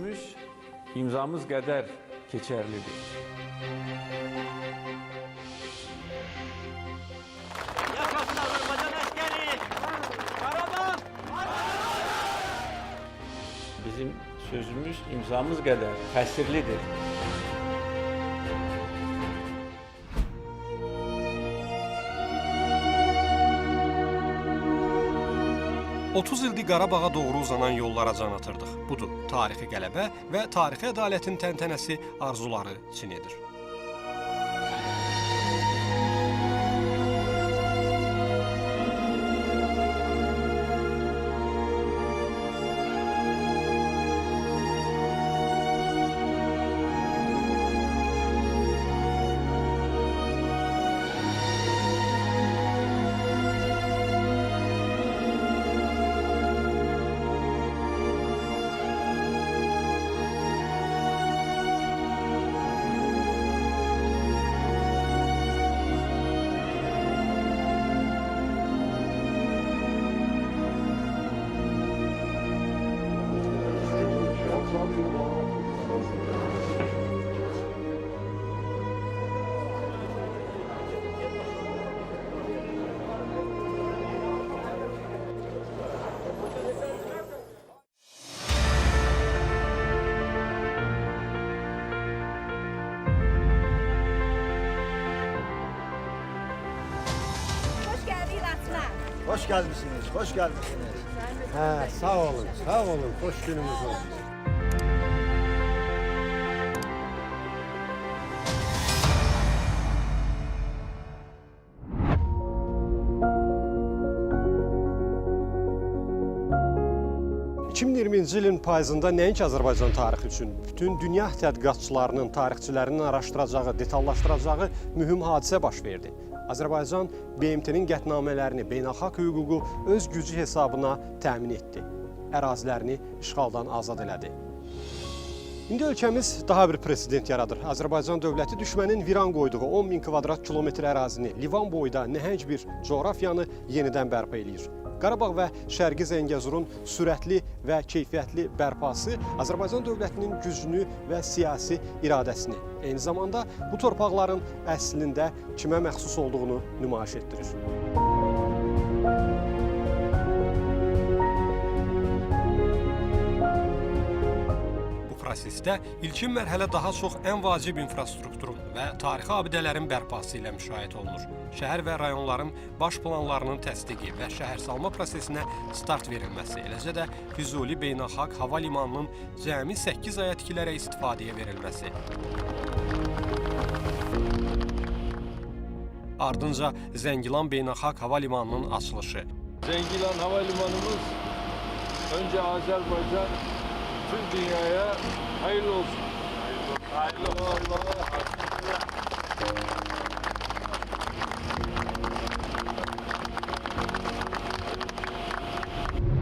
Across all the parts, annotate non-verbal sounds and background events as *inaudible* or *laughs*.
sözümüz imzamız kadar geçerlidir. Yaşasın Azerbaycan askeri! Karadan! Bizim sözümüz imzamız kadar tesirlidir. 30 ildir Qarabağa doğru uzanan yollara can atırdıq. Budur, tarixi qələbə və tarixi ədalətin təntənəsi arzuları için Hoş gelmişsiniz, hoş gelmişsiniz. He, sağ olun, sağ olun. Hoş günümüz olsun. ...2020-ci ilin payızında nəinki Azərbaycan tarixi üçün, bütün dünya tədqiqatçılarının, tarixçilərinin araşdıracağı, detallaşdıracağı mühüm hadisə baş verdi. Azərbaycan BMT-nin qətnamələrini, beynəlxalq hüququ öz gücü hesabına təmin etdi. Ərazilərini işğaldan azad elədi. İndi ölkəmiz daha bir president yaradır. Azərbaycan dövləti düşmənin viran qoyduğu 10 min kvadrat kilometr ərazini, Livan boyda nəhəng bir coğrafiyanı yenidən bərpa eləyir. Qarabağ və Şərqi Zəngəzurun sürətli və keyfiyyətli bərpası Azərbaycan dövlətinin gücünü və siyasi iradəsini, eyni zamanda bu torpaqların əslində kimə məxsus olduğunu nümayiş etdirir. Prosesdə ilkin mərhələ daha çox ən vacib infrastrukturun və tarixi abidələrin bərpası ilə müşahidə olunur. Şəhər və rayonların baş planlarının təsdiqi və şəhərsalma prosesinə start verilməsi, eləcə də Füzuli Beynəlxalq Hava Limanının cəmi 8 aya tikilərək istifadəyə verilməsi. Ardınca Zəngilan Beynəlxalq Hava Limanının açılışı, Zengilan Havalimanımız önce Azerbaycan tüm dünyaya hayırlı olsun. Hayırlı olsun.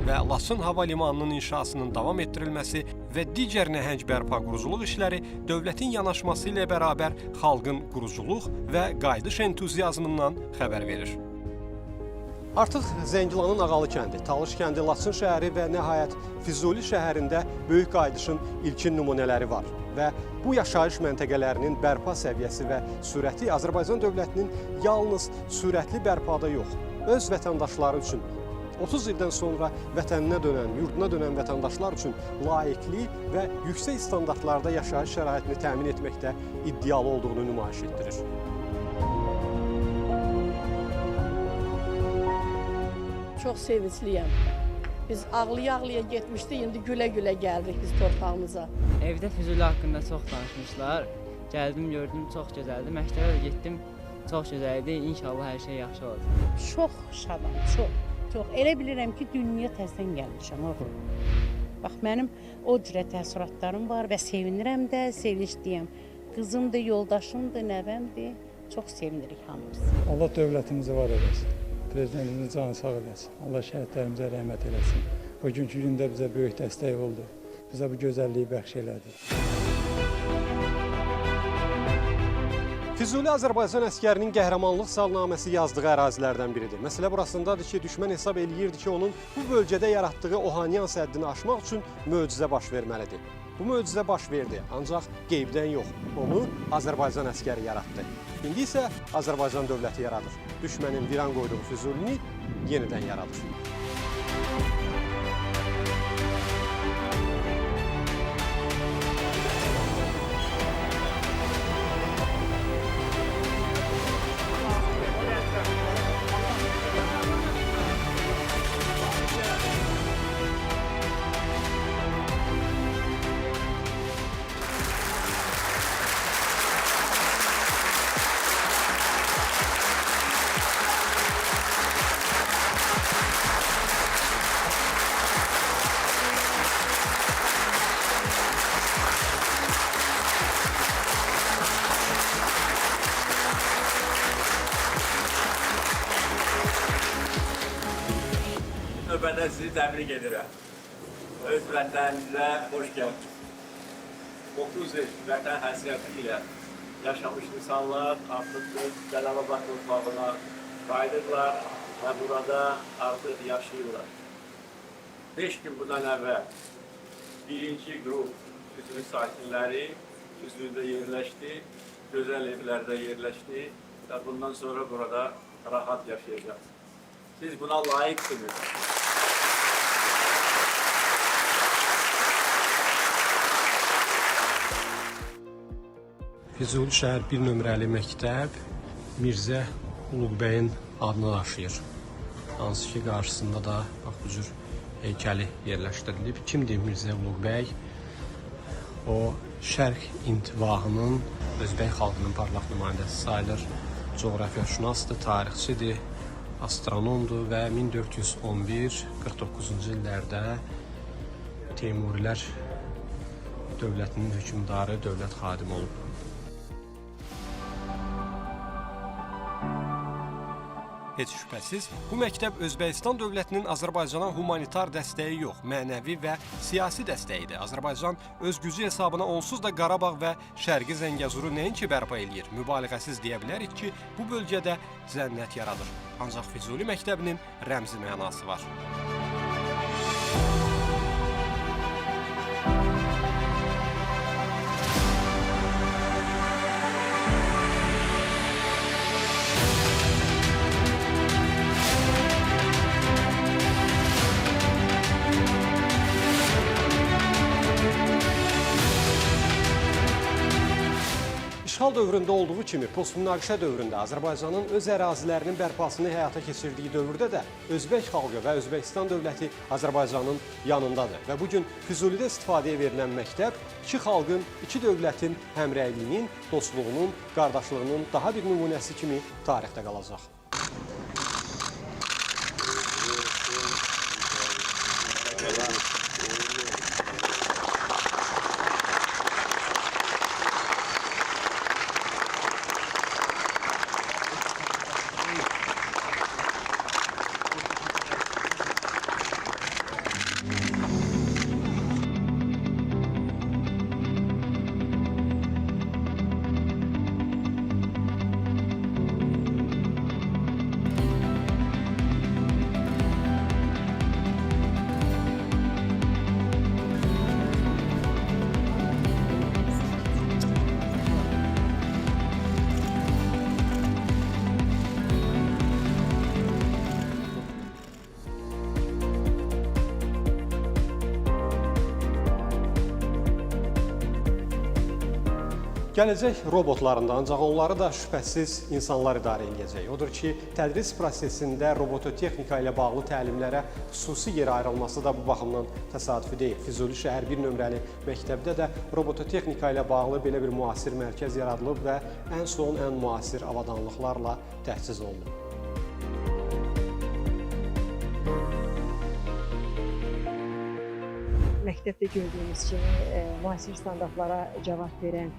və Laçın hava limanının inşasının davam etdirilməsi və digər nəhəng bərpa quruculuq işləri dövlətin yanaşması ilə bərabər xalqın quruculuq və qayıdış entuziazmından xəbər verir. Artıq Zəngilanın Ağalı kəndi, Talış kəndi, Laçın şəhəri və nəhayət Füzuli şəhərində böyük qayıdışın ilkin nümunələri var və bu yaşayış məntəqələrinin bərpa səviyyəsi və sürəti Azərbaycan dövlətinin yalnız sürətli bərpada yox, öz vətəndaşları üçün 30 ildən sonra vətəninə dönən, yurduna dönən vətəndaşlar üçün layiqli və yüksək standartlarda yaşayış şəraitini təmin etməkdə iddialı olduğunu nümayiş etdirir. Çox sevincliyəm. Biz ağlaya-ağlaya getmişdik, indi gülə-gülə gəldik biz torpağımıza. Evdə Füzuli haqqında çox danışmışlar. Gəldim, gördüm, çox gözəldir. Məktəbə də getdim, çox gözəl idi. İnşallah hər şey yaxşı olacaq. Çox şadam, çox. Çox. Elə bilirəm ki, dünyaya təzədən gəlmişəm oğlum. Bax mənim o cürə təəssüratlarım var və sevinirəm də, sevincliyəm. Qızımdır, yoldaşımdır, nəvəmdir. Çox sevinirik hamımız. Allah dövlətimizi var eləsin. Prezidentimizi canı sağ eləsin. Allah şəhidlərimizə rəhmət eləsin. Bugünkü gündə bizə böyük dəstək oldu. Bizə bu gözəlliyi bəxş elədi. Füzuli Azərbaycan əskərinin qəhrəmanlıq salnaməsi yazdığı ərazilərdən biridir. Məsələ burasındadır ki, düşmən hesab eləyirdi ki, onun bu bölgədə yaratdığı Ohanyan səddini aşmaq üçün möcüzə baş verməlidir. Bu möcüzə baş verdi, ancaq qeybdən yox. Onu Azərbaycan əskəri yaratdı. İndi isə Azərbaycan dövləti yaradır. Düşmənin viran qoyduğu Füzulini yenidən yaradır. Növbədə sizi təbrik edirəm. Öz vətəninizə xoş gəldiniz. 9 il vətən həsrəti ilə yaşamış insanlar artıq Cəlilabad torpağına qayıdırlar və burada artıq yaşayırlar. 5 gün bundan əvvəl birinci qrup Füzuli sakinləri Füzulidə yerləşdi, gözəl evlərdə yerləşdi və bundan sonra burada rahat yaşayacaqsınız. Siz buna layiqsiniz. Füzuli şəhər 1 nömrəli məktəb Mirzə Uluqbəyin adını daşıyır. Hansı ki, qarşısında da bax bu cür heykəli yerləşdirilib. Kimdir Mirzə Uluqbəy? O Şərq intivahının Özbək xalqının parlaq nümayəndəsi sayılır. Coğrafiyaşünasdır, tarixçidir, astronomdur və 1411-49-cu illərdə Teymurilər dövlətinin hökmdarı, dövlət xadimi olub. Heç şübhəsiz, bu məktəb Özbəkistan dövlətinin Azərbaycana humanitar dəstəyi yox, mənəvi və siyasi dəstəyidir. Azərbaycan öz gücü hesabına onsuz da Qarabağ və Şərqi Zəngəzuru nəinki bərpa eləyir. Mübaliğəsiz deyə bilərik ki, bu bölgədə cənnət yaradır. Ancaq Füzuli məktəbinin rəmzi mənası var. İşğal dövründə olduğu kimi postmünaqişə dövründə Azərbaycanın öz ərazilərinin bərpasını həyata keçirdiyi dövrdə də Özbək xalqı və Özbəkistan dövləti Azərbaycanın yanındadır və bu gün Füzulidə istifadəyə verilən məktəb iki xalqın, iki dövlətin həmrəyliyinin, dostluğunun, qardaşlığının daha bir nümunəsi kimi tarixdə qalacaq. Gələcək robotlarında, ancaq onları da şübhəsiz insanlar idarə edəcək. Odur ki, tədris prosesində robototexnika ilə bağlı təlimlərə xüsusi yer ayrılması da bu baxımdan təsadüfi deyil. Füzuli şəhər 1 nömrəli məktəbdə də robototexnika ilə bağlı belə bir müasir mərkəz yaradılıb və ən son, ən müasir avadanlıqlarla təchiz olunub. məktəbdə gördüyümüz kimi e, müasir standartlara cavab verən,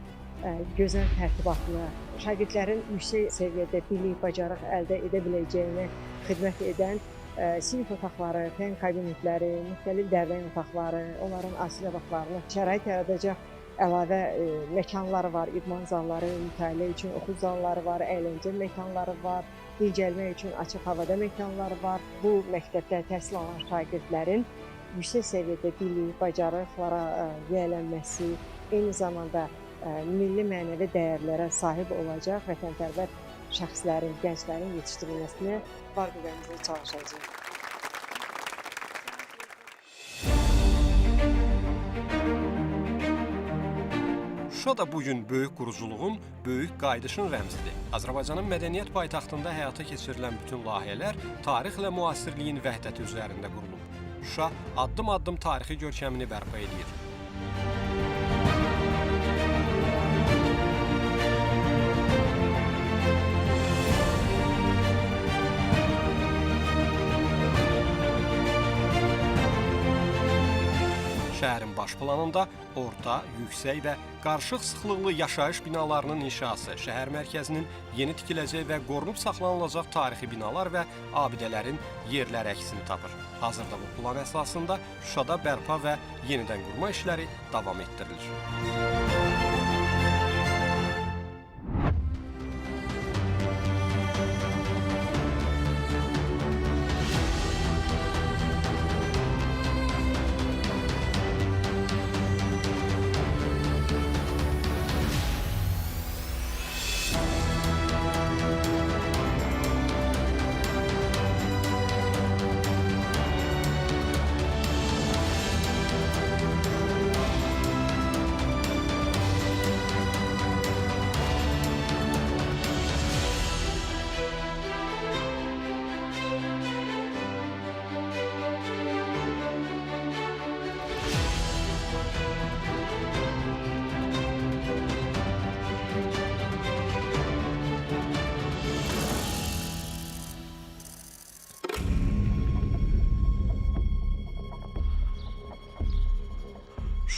gözəl tərtibatlı, şagirdlərin yüksək səviyyədə bilik, bacarıq əldə edə biləcəyinə xidmət edən sinif otaqları, fən kabinetləri, müxtəlif dərnək otaqları, onların asilə vaxtlarını şərait yaradacaq əlavə məkanları var, idman zalları, mütaliə üçün oxu zalları var, əyləncə məkanları var, dincəlmək üçün açıq havada məkanları var. Bu məktəbdə təhsil alan şagirdlərin yüksək səviyyədə bilik, bacarıqlara yiyələnməsi, eyni zamanda milli mənəvi dəyərlərə sahib olacaq vətənpərvər şəxslərin, gənclərin yetişdirilməsinə var qüvvəmizlə çalışacağıq. Şuşa da bu gün böyük quruculuğun, böyük qayıdışın rəmzidir. Azərbaycanın mədəniyyət paytaxtında həyata keçirilən bütün layihələr tarixlə müasirliyin vəhdəti üzərində qurulub. Şuşa addım-addım tarixi görkəmini bərpa edir. Şəhərin baş planında orta, yüksək və qarışıq sıxlıqlı yaşayış binalarının inşası, şəhər mərkəzinin yeni tikiləcək və qorunub saxlanılacaq tarixi binalar və abidələrin yerləri əksini tapır. Hazırda bu plan əsasında Şuşada bərpa və yenidən qurma işləri davam etdirilir.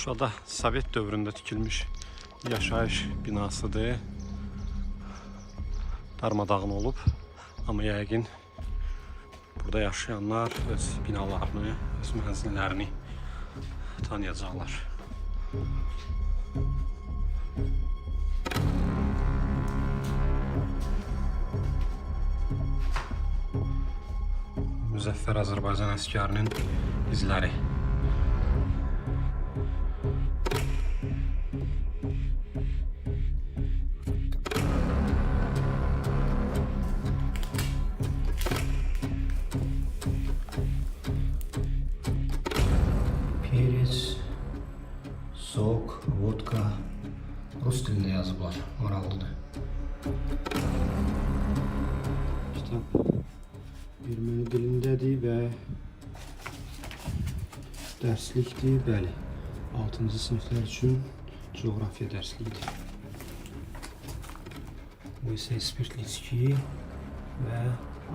Şuşada Sovet dövründə tikilmiş yaşayış binasıdır. Darmadağın olub, amma yəqin burada yaşayanlar öz binalarını, öz mənzillərini tanıyacaqlar. Müzəffər Azərbaycan əsgərinin izləri. Dərslikdir, bəli. 6-cı siniflər üçün coğrafiya dərsliyidir. Bu isə spirtli içki və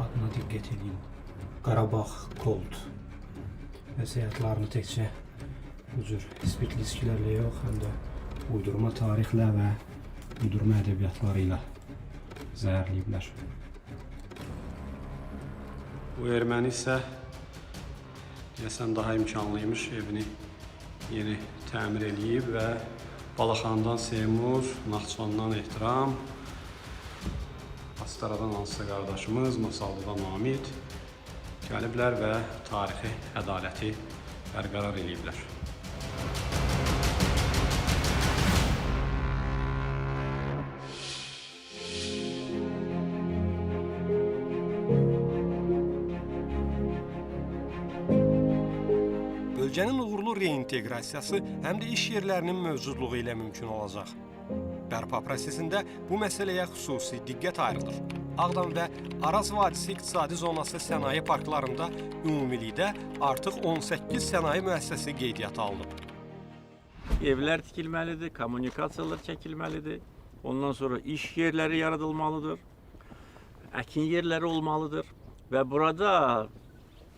adına diqqət edin. Qarabağ Colt. Vəsiyyətlərini təkcə bu cür spirtli içkilərlə yox, həm də uydurma tarixlə və uydurma ədəbiyyatları ilə zəhərləyiblər. Bu erməni isə deyəsən daha imkanlıymış, evini yeni təmir eləyib və Balaxandan Seymur, Naxçıvandan Ehtiram, Astaradan hansısa qardaşımız, Masallıdan Namid gəliblər və tarixi ədaləti bərqərar eləyiblər. Bölgənin uğurlu reinteqrasiyası həm də iş yerlərinin mövcudluğu ilə mümkün olacaq. Bərpa prosesində bu məsələyə xüsusi diqqət ayrılır. Ağdam və Araz vadisi iqtisadi zonası sənaye parklarında ümumilikdə artıq 18 sənaye müəssisəsi qeydiyyata alınıb. Evlər tikilməlidir, kommunikasiyalar çəkilməlidir. Ondan sonra iş yerləri yaradılmalıdır. Əkin yerləri olmalıdır və burada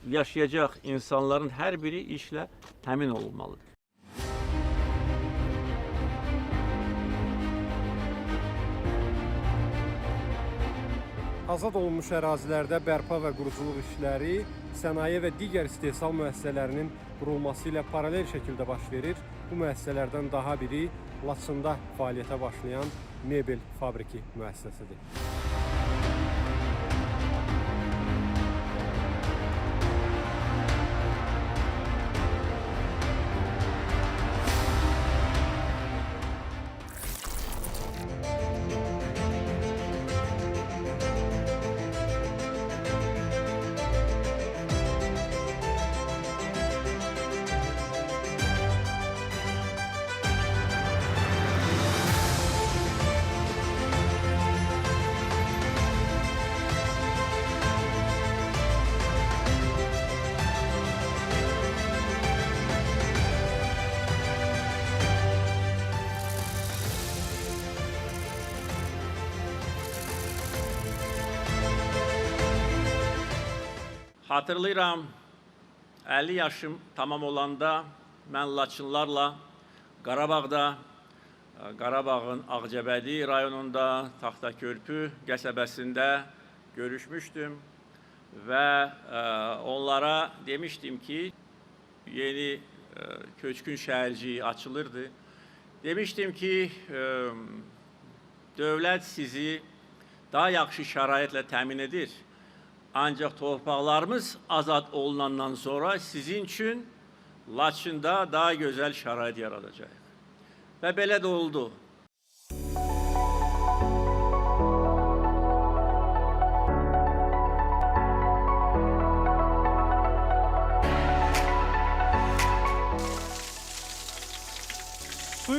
yaşayacaq insanların hər biri işlə təmin olunmalıdır. Azad olunmuş ərazilərdə bərpa və quruculuq işləri sənaye və digər istehsal müəssisələrinin qurulması ilə paralel şəkildə baş verir. Bu müəssisələrdən daha biri Laçında fəaliyyətə başlayan mebel fabriki müəssisəsidir. Hatırlayıram 50 yaşım tamam olanda mən Laçınlarla Qarabağda e, Qarabağın Ağcabədi rayonunda Taxtakörpü qəsəbəsində görüşmüşdüm ve e, onlara demiştim ki yeni e, köçkün şehirci açılırdı. Demiştim ki devlet sizi daha yaxşı şəraitlə təmin edir. Ancaq torpaqlarımız azad olunandan sonra sizin üçün Laçında daha gözəl şərait yaradacaq. Və belə də oldu.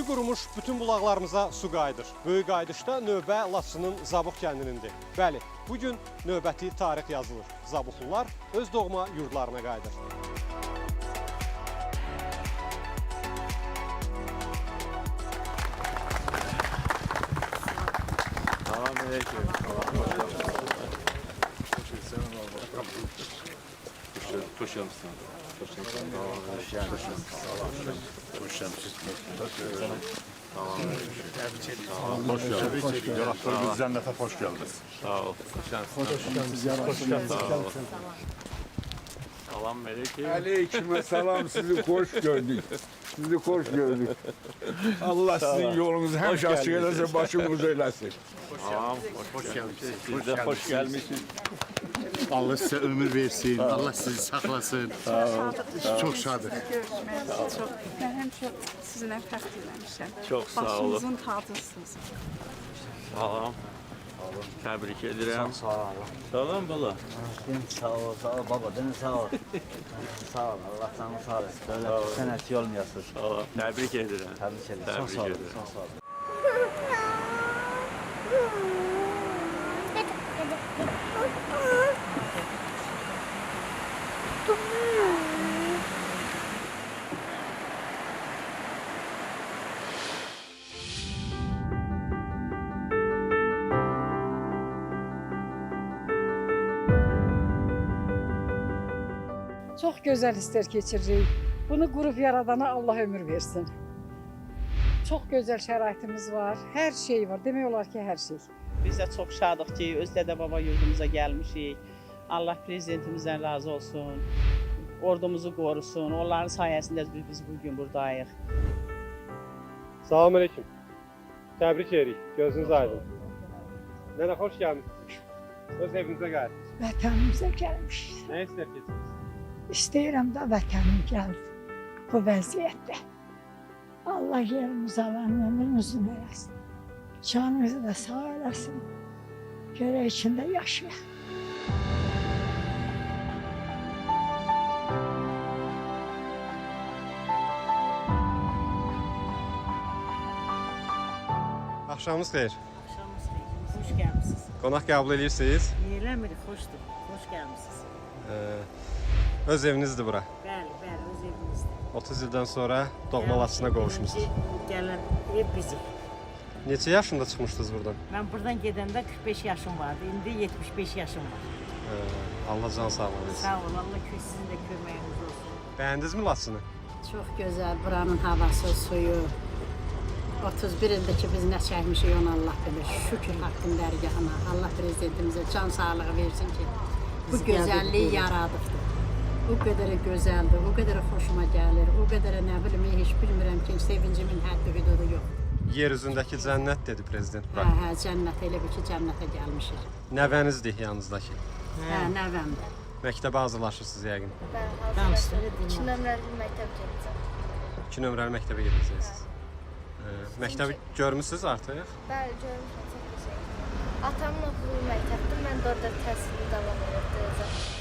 Qurumuş bütün bulaqlarımıza su qayıdır. Böyük qayıdışda növbə Laçının Zabuq kəndinindir. Bəli, bu gün növbəti tarix yazılır. Zabuqlular öz doğma yurdlarına qayıdır. Hoş geldiniz. Yaratlarınız cennete hoş geldiniz. Sağ ol. Salam aleyküm. Aleyküm selam sizi hoş gördük. Sizi hoş gördük. Allah sizin yolunuzu hem Hoş geldiniz. eylesin, başımız eylesin. Hoş, hoş gelmişsiniz. Siz de hoş gelmişsiniz. Allah size ömür versin. Allah sizi saklasın. Çok şadık. Çok, ben hem çok sizinle fəxr eləmişəm. Sağ olun. Başımızın tacısınız. Salam. Təbrik edirəm. Sağ ol. Salam bala. Sağ ol, sağ ol baba. Demin sağ ol. *laughs* sağ ol. Allah sana sağ olasın. Böyle sənət olmayasın. Sağ ol. Təbrik edirəm. Təbrik. Çok Təbrik sağ olun. edirəm. Sağ olun. Gözəl hisslər keçiririk. Bunu qurub yaradana Allah ömür versin. Çox gözəl şəraitimiz var. Hər şey var. Demək olar ki, hər şey. Biz də çox şadıq ki, öz dədə baba yurdumuza gəlmişik. Allah prezidentimizdən razı olsun. Ordumuzu qorusun. Onların sayəsində biz, biz bu gün buradayıq. Salam aleyküm. Təbrik edirik. Gözünüz aydın. Nənə xoş gəlmisiniz. Öz evinizə gəldiniz. Vətənimizə gəlmiş. Nə hisslər keçirsiniz? İstəyirəm də vətənim gəldi bu vəziyyətdə. Allah yerimiz alan ömrün uzun eləsin. Canımızı da sağ eləsin. Görək içində yaşayaq. Axşamınız xeyir. Axşamınız xeyir. Xoş gəlmisiniz. Qonaq qəbul edirsiniz. Yeləmir, xoşdur. Xoş gəlmisiniz. Ee, öz evinizdir bura. Bəli, bəli, öz evimizdə. 30 ildən sonra doğma Laçına qovuşmusunuz. Gələn ev bizim. Neçə yaşında çıxmışdınız buradan? Mən buradan gedəndə 45 yaşım vardı. İndi 75 yaşım var. Ee, Allah can sağlığı versin. Sağ ol, Allah kö- sizin də köməyiniz olsun. Bəyəndinizmi Laçını? Çox gözəl buranın havası, suyu. 31 ildir ki biz nə çəkmişik onu Allah bilir. Şükür haqqın dərgahına. Allah prezidentimizə can sağlığı versin ki bu gözəlliyi gəldik, yaradıbdı. O qədər gözəldir, o qədər xoşuma gəlir, o qədər nə bilim heç bilmirəm ki, sevincimin həddi hüdudu yox. Yer üzündəki cənnət dedi prezident Hə, bura. hə, cənnət elə bir ki, cənnətə gəlmişik. Nəvənizdir yanınızdakı. Hə, nəvəmdir. Məktəbə hazırlaşırsınız yəqin. İki nömrəli məktəb gedəcəm. 2 nömrəli məktəbə gedəcəksiniz. Ee, məktəbi görmüsüz artıq? Bəli, görmüşəm, çox gözəl. Atamın oxuduğu məktəbdə mən də orada təhsilimi davam etdirəcəm.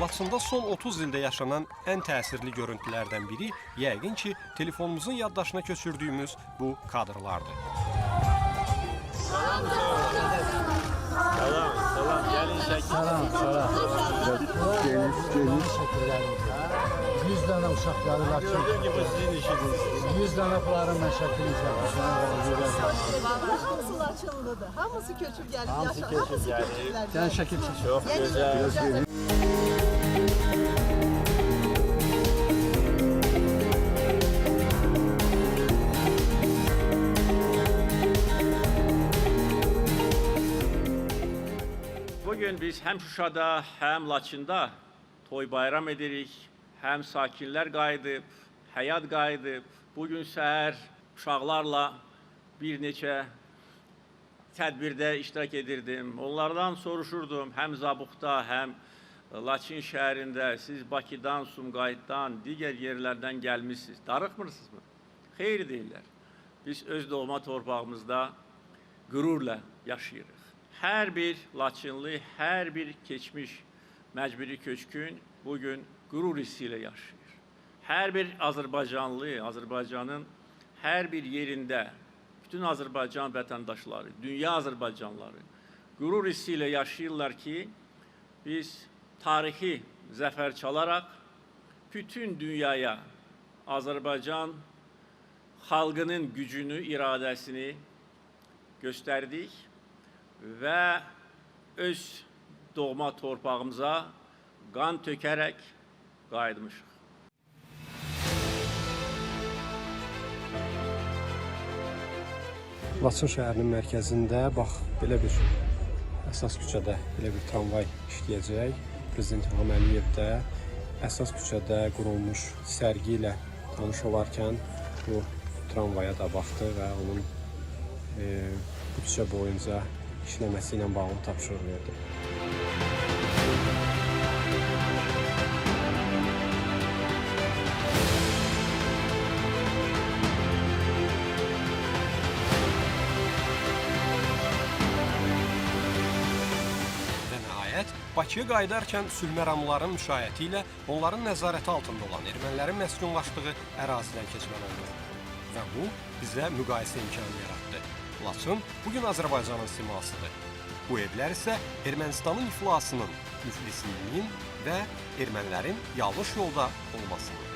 Laçında son 30 ildə yaşanan ən təsirli görüntülərdən biri yəqin ki, telefonumuzun yaddaşına köçürdüyümüz bu kadrlardır. Salam, salam. Gəlin şəkil. Salam, salam. Geniş, geniş. 100 dənə uşaqları var. Gördüyün gibi sizin işiniz. 100 dənə bunların mən şəklini çəkmişəm. Laçınlıdır. Hamısı köçüb gəlib Hamısı yaşa. köçüb Hamısı gəlib. Sən şəkil çək. Çox gözəl. Bugün biz hem Şuşada hem Laçında toy bayram edirik. Hem sakinler qayıdıb, həyat qayıdıb. Bugün səhər uşaqlarla bir neçə tədbirdə iştirak edirdim. Onlardan soruşurdum həm Zabuqda, həm Laçın şəhərində siz Bakıdan, Sumqayıtdan, digər yerlərdən gəlmisiniz. Darıxmırsınızmı? Xeyr deyirlər. Biz öz doğma torpağımızda qürurla yaşayırıq. Hər bir Laçınlı, hər bir keçmiş məcburi köçkün bugün qürur hissi ilə yaşayır. Hər bir Azərbaycanlı, Azərbaycanın hər bir yerində bütün Azərbaycan vətəndaşları, dünya Azərbaycanlıları qürur hissi ilə yaşayırlar ki, biz tarixi zəfər çalaraq bütün dünyaya Azərbaycan xalqının gücünü, iradəsini göstərdik və öz doğma torpağımıza qan tökərək qayıtmışıq. Laçın şəhərinin mərkəzində bax belə bir əsas küçədə belə bir tramvay işləyəcək. Prezident İlham Əliyev də əsas küçədə qurulmuş sərgi ilə tanış olarkən bu tramvaya da baxdı və onun e, bu küçə boyunca işləməsi ilə bağlı tapşırıq verdi. Bakıya qayıdarkən sülh məramlıların müşayiəti ilə onların nəzarəti altında olan ermənilərin məskunlaşdığı ərazidən keçməli oldu. Və bu bizə müqayisə imkanı yaratdı. Laçın bu Azərbaycanın simasıdır. Bu evlər isə Ermənistanın iflasının, müflisliyinin və ermənilərin yanlış yolda olmasının.